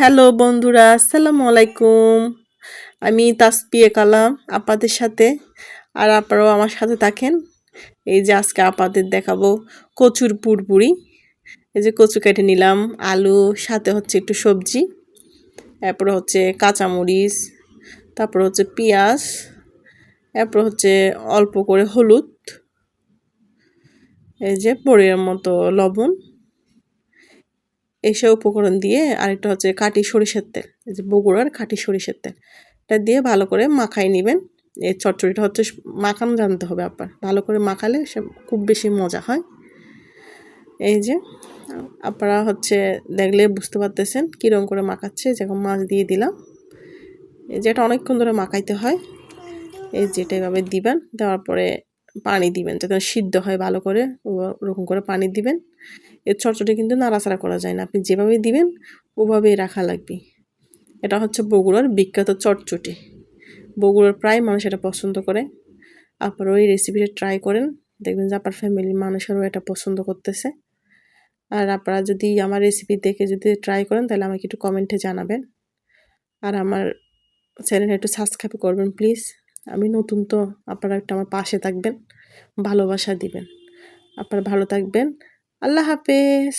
Hello বন্ধুরা, আসসালামু আলাইকুম। আমি তাসপিয়ে কালাম আপনাদের সাথে, আর আপনারাও আমার সাথে থাকেন। এই যে আজকে আপনাদের দেখাবো কচুর পুরপুরি। এই যে কচু কেটে নিলাম, আলু, সাথে হচ্ছে একটু সবজি তারপরে হচ্ছে কাঁচামরিচ, তারপর হচ্ছে পেঁয়াজ তারপর হচ্ছে অল্প করে হলুদ, এই যে পরিমাণ মতো লবণ। এইসব উপকরণ দিয়ে আরেকটা হচ্ছে কাটি সরিষার তেল, এই যে বগুড়ার কাটি সরিষার তেল। এটা দিয়ে ভালো করে মাখাই নেবেন। এই চটচড়িটা হচ্ছে মাখানো জানতে হবে আপনার। ভালো করে মাখালে সে খুব বেশি মজা হয়। এই যে, আপনারা হচ্ছে দেখলে বুঝতে পারতেছেন কীরকম করে মাখাচ্ছে। যেরকম মাছ দিয়ে দিলাম। এই যেটা অনেকক্ষণ ধরে মাখাইতে হয়। এই যেটা এভাবে দিবেন, দেওয়ার পরে পানি দিবেন। যাতে সিদ্ধ হয় ভালো করে ওরকম করে পানি দিবেন। এর চটচটি কিন্তু নাড়াচাড়া করা যায় না। আপনি যেভাবে দিবেন, ওভাবেই রাখা লাগবে। এটা হচ্ছে বগুড়ার বিখ্যাত চটচটি। বগুড়ার প্রায় মানুষ এটা পছন্দ করে। আপনারা ওই রেসিপিটা ট্রাই করেন। দেখবেন যে আপনার ফ্যামিলির মানুষেরও এটা পছন্দ করতেছে। আর আপনারা যদি আমার রেসিপি দেখে যদি ট্রাই করেন, তাহলে আমাকে একটু কমেন্টে জানাবেন। আর আমার চ্যানেল একটু সাবস্ক্রাইব করবেন প্লিজ আমি নতুন তো, আপনারা একটু আমার পাশে থাকবেন। ভালোবাসা দিবেন। আপনারা ভালো থাকবেন। আল্লাহ হাফেজ।